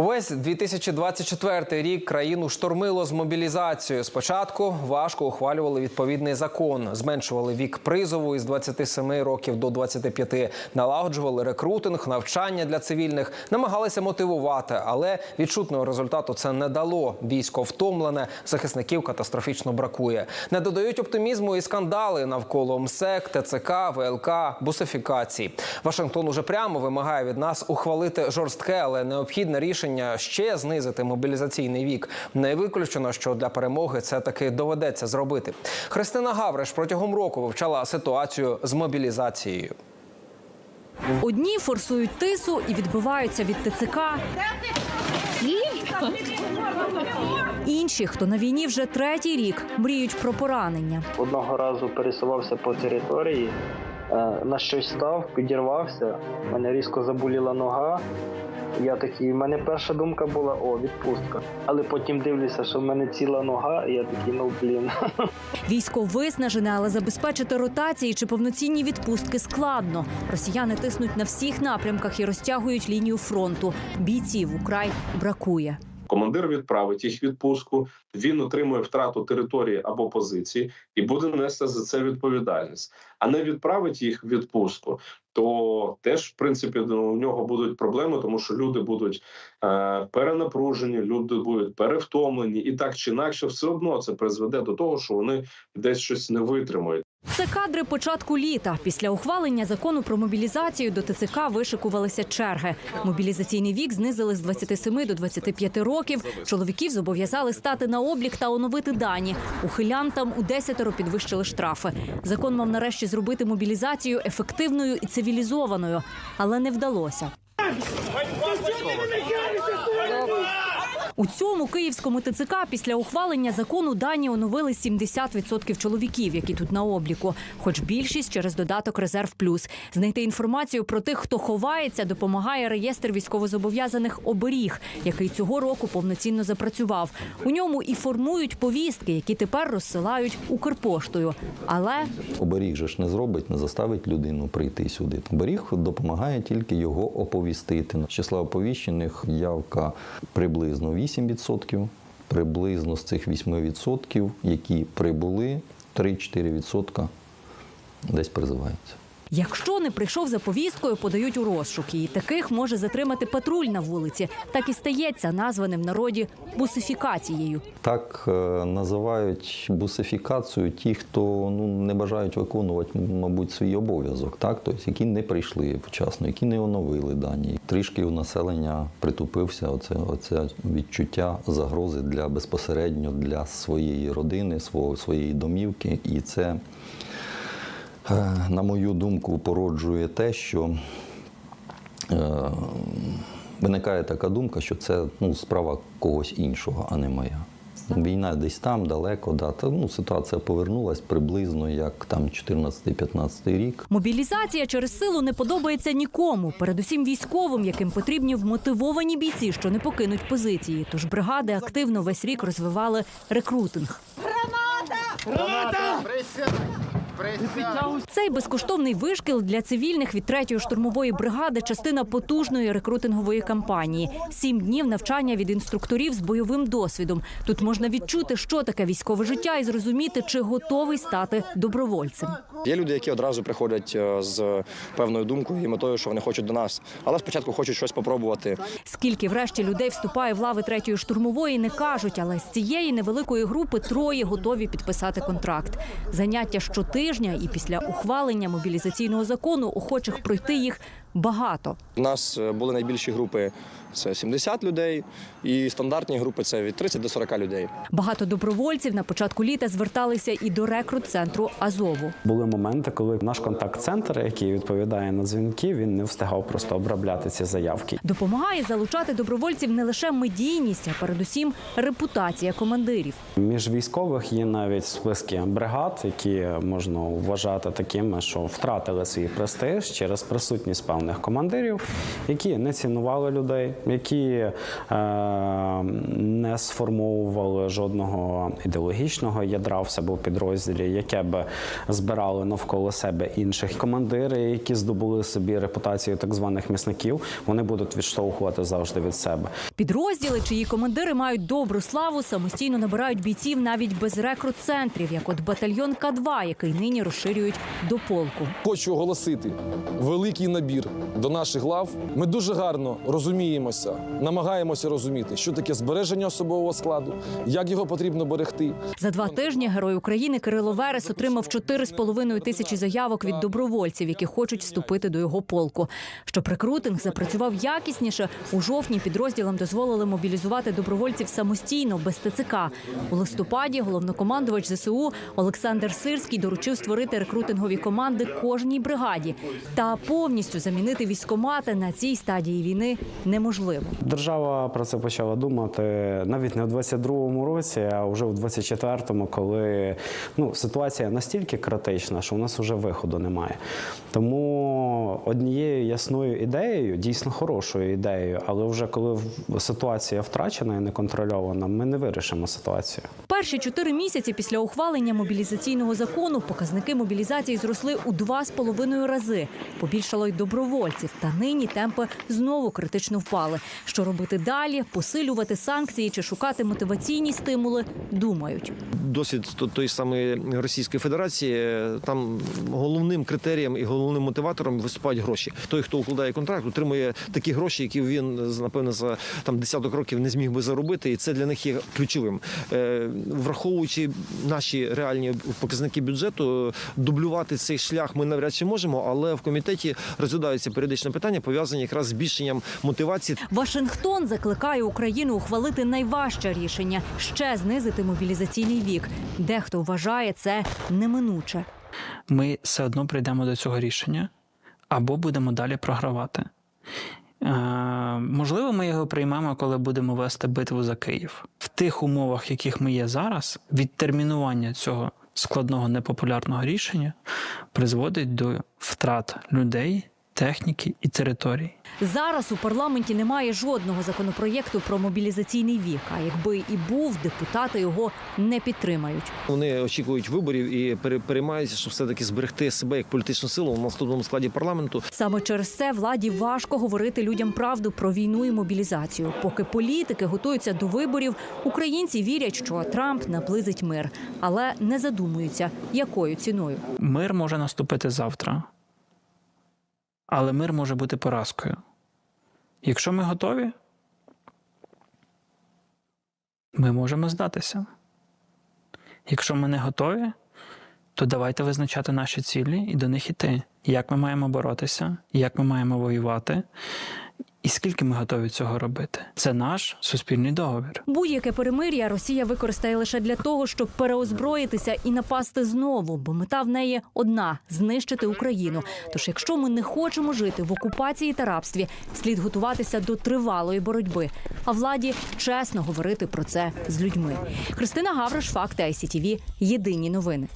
Увесь 2024 рік країну штормило з мобілізацією. Спочатку важко ухвалювали відповідний закон, зменшували вік призову із 27 років до 25, налагоджували рекрутинг, навчання для цивільних, намагалися мотивувати, але відчутного результату це не дало. Військо втомлене, захисників катастрофічно бракує. Не додають оптимізму і скандали навколо МСЕК, ТЦК, ВЛК, бусифікації. Вашингтон уже прямо вимагає від нас ухвалити жорстке, але необхідне рішення ще знизити мобілізаційний вік. Не виключено, що для перемоги це таки доведеться зробити. Христина Гавриш протягом року вивчала ситуацію з мобілізацією. Одні форсують тису і відбиваються від ТЦК. Інші, хто на війні вже третій рік, мріють про поранення. Одного разу пересувався по території, е, на щось став, підірвався, мене різко заболіла нога. Я такий, в мене перша думка була о, відпустка. Але потім дивлюся, що в мене ціла нога, і я такий, ну блін. Військо виснажене, але забезпечити ротації чи повноцінні відпустки складно. Росіяни тиснуть на всіх напрямках і розтягують лінію фронту. Бійців украй бракує. Командир відправить їх відпустку. Він отримує втрату території або позиції і буде нести за це відповідальність. А не відправить їх відпустку, то теж в принципі ну, у нього будуть проблеми, тому що люди будуть е, перенапружені, люди будуть перевтомлені, і так чи інакше, все одно це призведе до того, що вони десь щось не витримають. Це кадри початку літа. Після ухвалення закону про мобілізацію до ТЦК вишикувалися черги. Мобілізаційний вік знизили з 27 до 25 років. Чоловіків зобов'язали стати на облік та оновити дані. Ухилянтам у десятеро підвищили штрафи. Закон мав нарешті зробити мобілізацію ефективною і цивілізованою, але не вдалося. У цьому київському ТЦК після ухвалення закону дані оновили 70% чоловіків, які тут на обліку, хоч більшість через додаток Резерв Плюс. Знайти інформацію про тих, хто ховається, допомагає реєстр військовозобов'язаних оберіг, який цього року повноцінно запрацював. У ньому і формують повістки, які тепер розсилають Укрпоштою. Але Оберіг же ж не зробить, не заставить людину прийти сюди. Оберіг допомагає тільки його оповістити. З числа оповіщених явка приблизно 8%. Приблизно з цих 8%, які прибули, 3-4% десь призиваються. Якщо не прийшов за повісткою, подають у розшук. І таких може затримати патруль на вулиці. Так і стається названим в народі бусифікацією. Так е, називають бусифікацію ті, хто ну, не бажають виконувати, мабуть, свій обов'язок, так? Тобто, які не прийшли вчасно, які не оновили дані. Трішки у населення притупився оце, оце відчуття загрози для безпосередньо для своєї родини, свого, своєї домівки. І це, на мою думку, породжує те, що е, виникає така думка, що це ну, справа когось іншого, а не моя. Війна десь там, далеко, да. Та, ну, ситуація повернулась приблизно як там 14-15 рік. Мобілізація через силу не подобається нікому, передусім військовим, яким потрібні вмотивовані бійці, що не покинуть позиції. Тож бригади активно весь рік розвивали рекрутинг. Цей безкоштовний вишкіл для цивільних від третьої штурмової бригади частина потужної рекрутингової кампанії. Сім днів навчання від інструкторів з бойовим досвідом. Тут можна відчути, що таке військове життя, і зрозуміти, чи готовий стати добровольцем. Є люди, які одразу приходять е, з певною думкою і метою, що вони хочуть до нас, але спочатку хочуть щось попробувати. Скільки врешті людей вступає в лави третьої штурмової, не кажуть, але з цієї невеликої групи троє готові підписати контракт. Заняття щотижня і після ухвалення мобілізаційного закону охочих пройти їх багато. У нас е, були найбільші групи це 70 людей, і стандартні групи це від 30 до 40 людей. Багато добровольців на початку літа зверталися і до рекрут-центру Азову. Були моменти, коли наш контакт-центр, який відповідає на дзвінки, він не встигав просто обробляти ці заявки. Допомагає залучати добровольців не лише медійність, а передусім репутація командирів. Між військових є навіть списки бригад, які можна вважати такими, що втратили свій престиж через присутність певних певних командирів, які не цінували людей, які е, не сформовували жодного ідеологічного ядра в себе у підрозділі, яке б збирало навколо себе інших командири, які здобули собі репутацію так званих місників, вони будуть відштовхувати завжди від себе. Підрозділи, чиї командири мають добру славу, самостійно набирають бійців навіть без рекрут-центрів, як от батальйон К2, який нині розширюють до полку. Хочу оголосити великий набір до наших лав. Ми дуже гарно розуміємося, намагаємося розуміти, що таке збереження особового складу, як його потрібно берегти. За два тижні герой України Кирило Верес отримав 4,5 тисячі заявок від добровольців, які хочуть вступити до його полку. Щоб рекрутинг запрацював якісніше, у жовтні підрозділам дозволили мобілізувати добровольців самостійно без ТЦК. У листопаді головнокомандувач ЗСУ Олександр Сирський доручив створити рекрутингові команди кожній бригаді. Та повністю замінити військомати на цій стадії війни неможливо. Держава про це почала думати навіть не у 22-му році, а вже у 24-му, коли ну, ситуація настільки критична, що у нас вже виходу немає. Тому однією ясною ідеєю, дійсно хорошою ідеєю, але вже коли в- ситуація втрачена і неконтрольована, ми не вирішимо ситуацію. Перші чотири місяці після ухвалення мобілізаційного закону показники мобілізації зросли у два з половиною рази. Побільшало й добровольців. Та нині темпи знову критично впали. Що робити далі? Посилювати санкції чи шукати мотиваційні стимули? Думають. досвід то- тої самої Російської Федерації, е, там головним критерієм і головним мотиватором виступають гроші. Той, хто укладає контракт, отримує такі гроші, які він напевно за там десяток років не зміг би заробити, і це для них є ключовим. Е, Враховуючи наші реальні показники бюджету, дублювати цей шлях ми навряд чи можемо, але в комітеті розглядаються періодично питання пов'язані якраз з збільшенням мотивації Вашингтон закликає Україну ухвалити найважче рішення ще знизити мобілізаційний вік. Дехто вважає це неминуче. ми все одно прийдемо до цього рішення або будемо далі програвати. Е, можливо, ми його приймемо, коли будемо вести битву за Київ. В тих умовах, в яких ми є зараз, відтермінування цього складного непопулярного рішення призводить до втрат людей, техніки і територій. Зараз у парламенті немає жодного законопроєкту про мобілізаційний вік. А якби і був, депутати його не підтримають. Вони очікують виборів і пере- переймаються, щоб все таки зберегти себе як політичну силу в наступному складі парламенту. Саме через це владі важко говорити людям правду про війну і мобілізацію. Поки політики готуються до виборів, українці вірять, що Трамп наблизить мир, але не задумуються, якою ціною. Мир може наступити завтра, але мир може бути поразкою. Якщо ми готові, ми можемо здатися. Якщо ми не готові, то давайте визначати наші цілі і до них іти. Як ми маємо боротися, як ми маємо воювати, і скільки ми готові цього робити. Це наш суспільний договір. Будь-яке перемир'я Росія використає лише для того, щоб переозброїтися і напасти знову, бо мета в неї одна знищити Україну. Тож, якщо ми не хочемо жити в окупації та рабстві, слід готуватися до тривалої боротьби. А владі чесно говорити про це з людьми. Христина Гавриш, факти ICTV, Єдині новини.